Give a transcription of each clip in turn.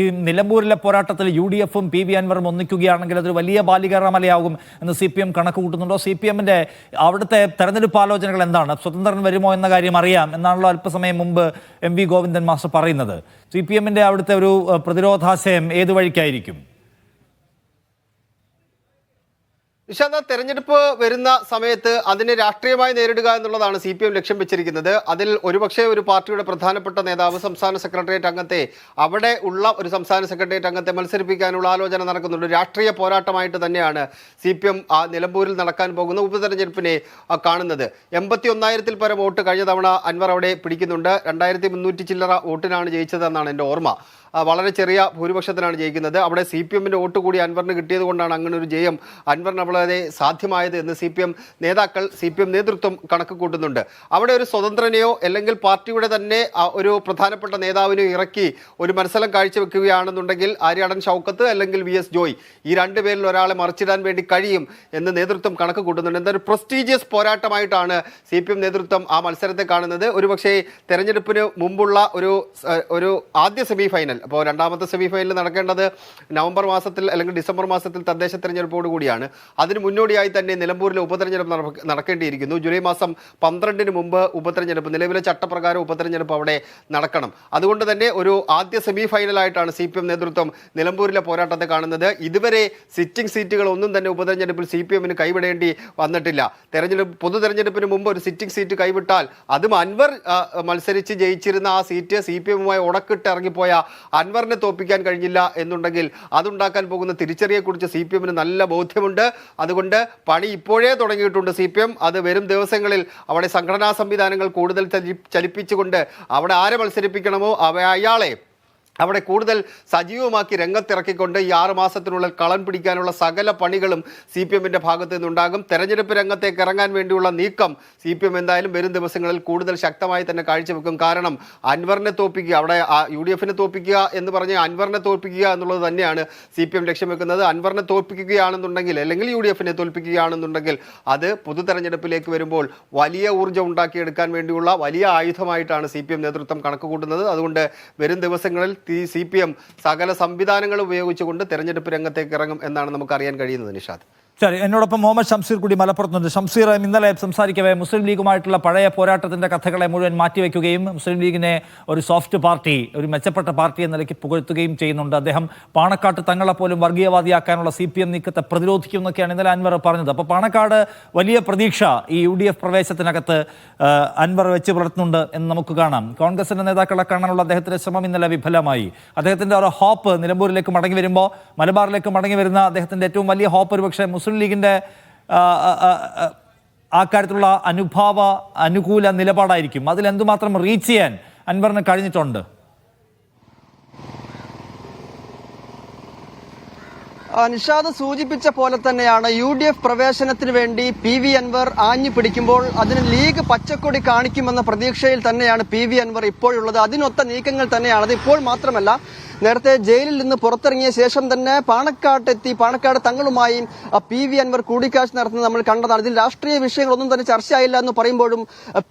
ഈ നിലമ്പൂരിലെ പോരാട്ടത്തിൽ യു ഡി എഫും പി വി അൻവറും ഒന്നിക്കുകയാണെങ്കിൽ അതൊരു വലിയ ബാലികറമലയാകും എന്ന് സി പി എം കണക്ക് കൂട്ടുന്നുണ്ടോ സി പി എമ്മിന്റെ അവിടുത്തെ തെരഞ്ഞെടുപ്പ് ആലോചനകൾ എന്താണ്? സ്വതന്ത്രൻ വരുമോ എന്ന കാര്യം അറിയാം എന്നാണല്ലോ അല്പസമയം മുമ്പ് എം വി ഗോവിന്ദൻ മാസ്റ്റർ പറയുന്നത്. സി പി എമ്മിന്റെ അവിടുത്തെ ഒരു പ്രതിരോധാശയം ഏത് വഴിക്കായിരിക്കും? നിഷാന്ത തെരഞ്ഞെടുപ്പ് വരുന്ന സമയത്ത് അതിനെ രാഷ്ട്രീയമായി നേരിടുക എന്നുള്ളതാണ് സി പി എം ലക്ഷ്യം വെച്ചിരിക്കുന്നത്. അതിൽ ഒരുപക്ഷെ ഒരു പാർട്ടിയുടെ പ്രധാനപ്പെട്ട നേതാവ് സംസ്ഥാന സെക്രട്ടേറിയറ്റ് അംഗത്തെ അവിടെ ഉള്ള ഒരു സംസ്ഥാന സെക്രട്ടേറിയറ്റ് അംഗത്തെ മത്സരിപ്പിക്കാനുള്ള ആലോചന നടക്കുന്നുണ്ട്. രാഷ്ട്രീയ പോരാട്ടമായിട്ട് തന്നെയാണ് സി പി എം നിലമ്പൂരിൽ നടക്കാൻ പോകുന്ന ഉപതെരഞ്ഞെടുപ്പിനെ കാണുന്നത്. എൺപത്തി ഒന്നായിരത്തിൽ പരം വോട്ട് കഴിഞ്ഞ തവണ അൻവർ അവിടെ പിടിക്കുന്നുണ്ട്. രണ്ടായിരത്തി മുന്നൂറ്റി ചില്ലറ വോട്ടിനാണ് ജയിച്ചതെന്നാണ് എന്റെ ഓർമ്മ. വളരെ ചെറിയ ഭൂരിപക്ഷത്തിനാണ് ജയിക്കുന്നത്. അവിടെ സി പി എമ്മിന്റെ വോട്ട് കൂടി അൻവറിന് കിട്ടിയത് കൊണ്ടാണ് അങ്ങനെ ഒരു ജയം അൻവറിന് വളരെ സാധ്യമായത് എന്ന് സി പി എം നേതാക്കൾ സി പി എം നേതൃത്വം കണക്ക് കൂട്ടുന്നുണ്ട് അവിടെ ഒരു സ്വതന്ത്രനെയോ അല്ലെങ്കിൽ പാർട്ടിയുടെ തന്നെ ഒരു പ്രധാനപ്പെട്ട നേതാവിനെയോ ഇറക്കി ഒരു മത്സരം കാഴ്ചവെക്കുകയാണെന്നുണ്ടെങ്കിൽ ആര്യാടൻ ഷൗക്കത്ത് അല്ലെങ്കിൽ വി എസ് ജോയ് ഈ രണ്ട് പേരിൽ ഒരാളെ മറിച്ചിടാൻ വേണ്ടി കഴിയും എന്ന് നേതൃത്വം കണക്ക് കൂട്ടുന്നുണ്ട് എന്തായാലും പ്രസ്റ്റീജിയസ് പോരാട്ടമായിട്ടാണ് സി പി എം നേതൃത്വം ആ മത്സരത്തെ കാണുന്നത്. ഒരുപക്ഷേ തെരഞ്ഞെടുപ്പിന് മുമ്പുള്ള ഒരു ഒരു ആദ്യ സെമി ഫൈനൽ അപ്പോൾ രണ്ടാമത്തെ സെമി ഫൈനൽ നടക്കേണ്ടത് നവംബർ മാസത്തിൽ അല്ലെങ്കിൽ ഡിസംബർ മാസത്തിൽ തദ്ദേശ തെരഞ്ഞെടുപ്പോട് കൂടിയാണ്. അതിന് മുന്നോടിയായി തന്നെ നിലമ്പൂരിലെ ഉപതെരഞ്ഞെടുപ്പ് നടക്ക- നടക്കേണ്ടിയിരിക്കുന്നു. ജൂലൈ മാസം പന്ത്രണ്ടിന് മുമ്പ് ഉപതെരഞ്ഞെടുപ്പ് നിലവിലെ ചട്ടപ്രകാരം ഉപതെരഞ്ഞെടുപ്പ് അവിടെ നടക്കണം. അതുകൊണ്ട് തന്നെ ഒരു ആദ്യ സെമി ഫൈനലായിട്ടാണ് സി പി എം നേതൃത്വം നിലമ്പൂരിലെ പോരാട്ടത്തെ കാണുന്നത്. ഇതുവരെ സിറ്റിംഗ് സീറ്റുകൾ ഒന്നും തന്നെ ഉപതെരഞ്ഞെടുപ്പിൽ സി പി എമ്മിന് കൈവിടേണ്ടി വന്നിട്ടില്ല. തെരഞ്ഞെടുപ്പ് പൊതു തെരഞ്ഞെടുപ്പിന് മുമ്പ് ഒരു സിറ്റിംഗ് സീറ്റ് കൈവിട്ടാൽ അതും അൻവർ മത്സരിച്ച് ജയിച്ചിരുന്ന ആ സീറ്റ് സി പി എമ്മുമായി ഉടക്കിട്ട് ഇറങ്ങിപ്പോയ അൻവറിനെ തോപ്പിക്കാൻ കഴിഞ്ഞില്ല എന്നുണ്ടെങ്കിൽ അതുണ്ടാക്കാൻ പോകുന്ന തിരിച്ചറിയെക്കുറിച്ച് സി പി എമ്മിന് നല്ല ബോധ്യമുണ്ട്. അതുകൊണ്ട് പണി ഇപ്പോഴേ തുടങ്ങിയിട്ടുണ്ട് സി പി എം. അത് വരും ദിവസങ്ങളിൽ അവിടെ സംഘടനാ സംവിധാനങ്ങൾ കൂടുതൽ ചലി- ചലിപ്പിച്ചുകൊണ്ട് അവിടെ ആരെ മത്സരിപ്പിക്കണമോ അവ അയാളെ അവിടെ കൂടുതൽ സജീവമാക്കി രംഗത്തിറക്കിക്കൊണ്ട് ഈ ആറ് മാസത്തിനുള്ളിൽ കളം പിടിക്കാനുള്ള സകല പണികളും സി പി എമ്മിന്റെ ഭാഗത്തു നിന്നുണ്ടാകും. തെരഞ്ഞെടുപ്പ് രംഗത്തേക്ക് ഇറങ്ങാൻ വേണ്ടിയുള്ള നീക്കം സി പി എം എന്തായാലും വരും ദിവസങ്ങളിൽ കൂടുതൽ ശക്തമായി തന്നെ കാഴ്ചവെക്കും. കാരണം അൻവറിനെ തോൽപ്പിക്കുക അവിടെ യു ഡി എഫിനെ തോൽപ്പിക്കുക എന്ന് പറഞ്ഞ് അൻവറിനെ തോൽപ്പിക്കുക എന്നുള്ളത് തന്നെയാണ് സി പി എം ലക്ഷ്യം വെക്കുന്നത്. അൻവറിനെ തോൽപ്പിക്കുകയാണെന്നുണ്ടെങ്കിൽ അല്ലെങ്കിൽ യു ഡി എഫിനെ തോൽപ്പിക്കുകയാണെന്നുണ്ടെങ്കിൽ അത് പൊതു തെരഞ്ഞെടുപ്പിലേക്ക് വരുമ്പോൾ വലിയ ഊർജം ഉണ്ടാക്കിയെടുക്കാൻ വേണ്ടിയുള്ള വലിയ ആയുധമായിട്ടാണ് സി പി എം നേതൃത്വം കണക്കുകൂട്ടുന്നത്. അതുകൊണ്ട് വരും ദിവസങ്ങളിൽ സി പി എം സകല സംവിധാനങ്ങൾ ഉപയോഗിച്ചുകൊണ്ട് തെരഞ്ഞെടുപ്പ് രംഗത്തേക്ക് ഇറങ്ങും എന്നാണ് നമുക്ക് അറിയാൻ കഴിയുന്നത് നിഷാദ്. ശരി എന്നോടൊപ്പം മുഹമ്മദ് ഷംസീർ കൂടി മലപ്പുറത്തുണ്ട്. ഷംസീർ ഇന്നലെ സംസാരിക്കവേ മുസ്ലിം ലീഗുമായിട്ടുള്ള പഴയ പോരാട്ടത്തിന്റെ കഥകളെ മുഴുവൻ മാറ്റിവെക്കുകയും മുസ്ലിം ലീഗിനെ ഒരു സോഫ്റ്റ് പാർട്ടി ഒരു മെച്ചപ്പെട്ട പാർട്ടി എന്ന നിലയ്ക്ക് പുകഴ്ത്തുകയും ചെയ്യുന്നുണ്ട്. അദ്ദേഹം പാണക്കാട്ട് തങ്ങളെ പോലും വർഗീയവാദിയാക്കാനുള്ള സി പി എം നീക്കത്തെ പ്രതിരോധിക്കും എന്നൊക്കെയാണ് ഇന്നലെ അൻവർ പറഞ്ഞത്. അപ്പോൾ പാണക്കാട് വലിയ പ്രതീക്ഷ ഈ യു ഡി എഫ് പ്രവേശത്തിനകത്ത് അൻവർ വെച്ച് പുലർത്തുന്നുണ്ട് എന്ന് നമുക്ക് കാണാം. കോൺഗ്രസിന്റെ നേതാക്കളെ കാണാനുള്ള അദ്ദേഹത്തിന്റെ ശ്രമം ഇന്നലെ വിഫലമായി. അദ്ദേഹത്തിന്റെ ഒരു ഹോപ്പ് നിലമ്പൂരിലേക്ക് മടങ്ങി വരുമ്പോൾ മലബാറിലേക്ക് മടങ്ങി വരുന്ന അദ്ദേഹത്തിന്റെ ഏറ്റവും വലിയ ഹോപ്പ് ഒരുപക്ഷെ മുസ്ലിം ലീഗിന്റെ ലീഗിന്റെ ആ, ആ, ആ, ആ കാര്യത്തിലുള്ള അനുഭാവ അനുകൂല നിലപാടായിരിക്കും. അതിൽ എന്തുമാത്രം റീച്ച് ചെയ്യാൻ അൻവറിന് കഴിഞ്ഞിട്ടുണ്ട്? നിഷാദ് സൂചിപ്പിച്ച പോലെ തന്നെയാണ് യു ഡി എഫ് പ്രവേശനത്തിന് വേണ്ടി പി വി അൻവർ ആഞ്ഞു പിടിക്കുമ്പോൾ അതിന് ലീഗ് പച്ചക്കൊടി കാണിക്കുമെന്ന പ്രതീക്ഷയിൽ തന്നെയാണ് പി വി അൻവർ ഇപ്പോഴുള്ളത്. അതിനൊത്ത നീക്കങ്ങൾ തന്നെയാണ് അത് ഇപ്പോൾ മാത്രമല്ല നേരത്തെ ജയിലിൽ നിന്ന് പുറത്തിറങ്ങിയ ശേഷം തന്നെ പാണക്കാട്ടെത്തി പാണക്കാട് തങ്ങളുമായി പി വി അൻവർ കൂടിക്കാഴ്ച നടത്തുന്നത് നമ്മൾ കണ്ടതാണ്. ഇതിൽ രാഷ്ട്രീയ വിഷയങ്ങളൊന്നും തന്നെ ചർച്ചയായില്ല എന്ന് പറയുമ്പോഴും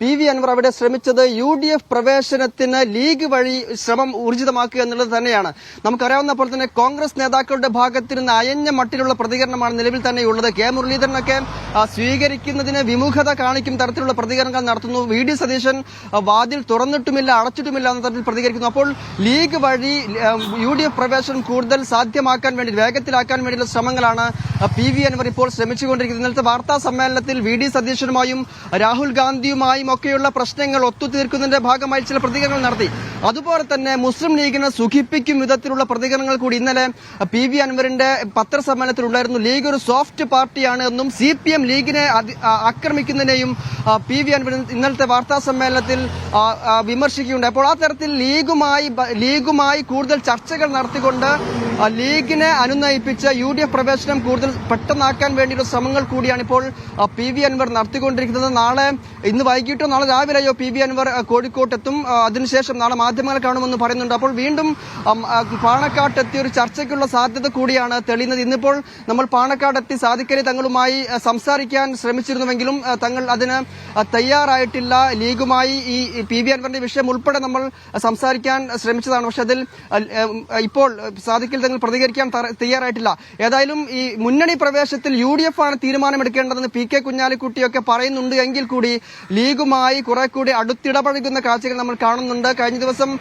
പി വി അൻവർ അവിടെ ശ്രമിച്ചത് യു ഡി എഫ് പ്രവേശനത്തിന് ലീഗ് വഴി ശ്രമം ഊർജിതമാക്കുക എന്നുള്ളത് തന്നെയാണ്. നമുക്കറിയാവുന്ന പോലെ തന്നെ കോൺഗ്രസ് നേതാക്കളുടെ ഭാഗത്ത് നിന്ന് അയഞ്ഞ മട്ടിലുള്ള പ്രതികരണമാണ് നിലവിൽ തന്നെയുള്ളത് കെ മുരളീധരനൊക്കെ സ്വീകരിക്കുന്നതിന് വിമുഖത കാണിക്കും തരത്തിലുള്ള പ്രതികരണങ്ങൾ നടത്തുന്നു. വി ഡി സതീശൻ വാതിൽ തുറന്നിട്ടുമില്ല അടച്ചിട്ടുമില്ല എന്ന തരത്തിൽ പ്രതികരിക്കുന്നു. അപ്പോൾ ലീഗ് വഴി യു ഡി എഫ് പ്രവേശനം കൂടുതൽ സാധ്യമാക്കാൻ വേണ്ടി വേഗത്തിലാക്കാൻ വേണ്ടിയുള്ള ശ്രമങ്ങളാണ് പി വി അൻവർ ഇപ്പോൾ ശ്രമിച്ചുകൊണ്ടിരിക്കുന്നത്. ഇന്നലത്തെ വാർത്താ സമ്മേളനത്തിൽ വി ഡി സതീശനുമായും രാഹുൽ ഗാന്ധിയുമായും ഒക്കെയുള്ള പ്രശ്നങ്ങൾ ഒത്തുതീർക്കുന്നതിന്റെ ഭാഗമായി ചില പ്രതികരണങ്ങൾ നടത്തി. അതുപോലെ തന്നെ മുസ്ലിം ലീഗിനെ സുഖിപ്പിക്കും വിധത്തിലുള്ള പ്രതികരണങ്ങൾ കൂടി ഇന്നലെ പി വി അൻവറിന്റെ പത്രസമ്മേളനത്തിൽ ഉണ്ടായിരുന്നു ലീഗ് ഒരു സോഫ്റ്റ് പാർട്ടിയാണ് എന്നും സി പി എം ലീഗിനെ ആക്രമിക്കുന്നതിനെയും പി വി അൻവർ ഇന്നലത്തെ വാർത്താ സമ്മേളനത്തിൽ വിമർശിക്കുകയുണ്ട് അപ്പോൾ ആ തരത്തിൽ ലീഗുമായി ലീഗുമായി കൂടുതൽ ചർച്ചകൾ നടത്തിക്കൊണ്ട് ലീഗിനെ അനുനയിപ്പിച്ച് യു ഡി എഫ് പ്രവേശനം കൂടുതൽ പെട്ടെന്നാക്കാൻ വേണ്ടിയുള്ള ശ്രമങ്ങൾ കൂടിയാണ് ഇപ്പോൾ പി വി അൻവർ നടത്തിക്കൊണ്ടിരിക്കുന്നത്. നാളെ ഇന്ന് വൈകിട്ടോ നാളെ രാവിലെയോ പി വി അൻവർ കോഴിക്കോട്ടെത്തും. അതിനുശേഷം നാളെ മാധ്യമങ്ങളെ കാണുമെന്ന് പറയുന്നുണ്ട്. അപ്പോൾ വീണ്ടും പാണക്കാട്ടെത്തി ഒരു ചർച്ചയ്ക്കുള്ള സാധ്യത കൂടിയാണ് തെളിയുന്നത്. ഇന്നിപ്പോൾ നമ്മൾ പാണക്കാടെത്തി സാദിക്കലി തങ്ങളുമായി സംസാരിക്കാൻ ശ്രമിച്ചിരുന്നുവെങ്കിലും തങ്ങൾ അതിന് തയ്യാറായിട്ടില്ല. ലീഗുമായി ഈ പി വി അൻവറിന്റെ വിഷയം ഉൾപ്പെടെ നമ്മൾ സംസാരിക്കാൻ ശ്രമിച്ചതാണ്. പക്ഷെ അതിൽ ഇപ്പോൾ സാധിക്കിൽ തങ്ങൾ പ്രതികരിക്കാൻ തയ്യാറായിട്ടില്ല. ഏതായാലും ഈ മുന്നണി പ്രവേശത്തിൽ യു ഡി എഫ് ആണ് തീരുമാനമെടുക്കേണ്ടതെന്ന് പി കെ കുഞ്ഞാലിക്കുട്ടിയൊക്കെ പറയുന്നുണ്ട് എങ്കിൽ കൂടി ലീഗുമായി കുറെ കൂടി അടുത്തിടപഴകുന്ന കാഴ്ചകൾ നമ്മൾ കാണുന്നുണ്ട്. കഴിഞ്ഞ ദിവസം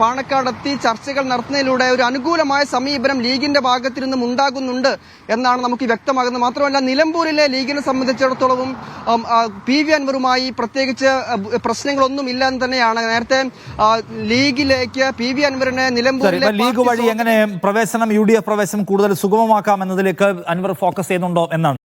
പാണക്കാടെത്തി ചർച്ചകൾ നടത്തുന്നതിലൂടെ ഒരു അനുകൂലമായ സമീപനം ലീഗിന്റെ ഭാഗത്തു നിന്നും ഉണ്ടാകുന്നുണ്ട് എന്നാണ് നമുക്ക് വ്യക്തമാകുന്നത്. മാത്രമല്ല നിലമ്പൂരിലെ ലീഗിനെ സംബന്ധിച്ചിടത്തോളവും പി വി അൻവറുമായി പ്രത്യേകിച്ച് പ്രശ്നങ്ങളൊന്നും ഇല്ല എന്ന് തന്നെയാണ്. നേരത്തെ ലീഗിലേക്ക് പി വി അൻവറിനെ നിലമ്പൂരിലെ ലീഗ് വഴി എങ്ങനെ പ്രവേശനം യു ഡി എഫ് പ്രവേശനം കൂടുതൽ സുഗമമാക്കാം എന്നതിലേക്ക് അൻവർ ഫോക്കസ് ചെയ്യുന്നുണ്ടോ എന്നാണ്.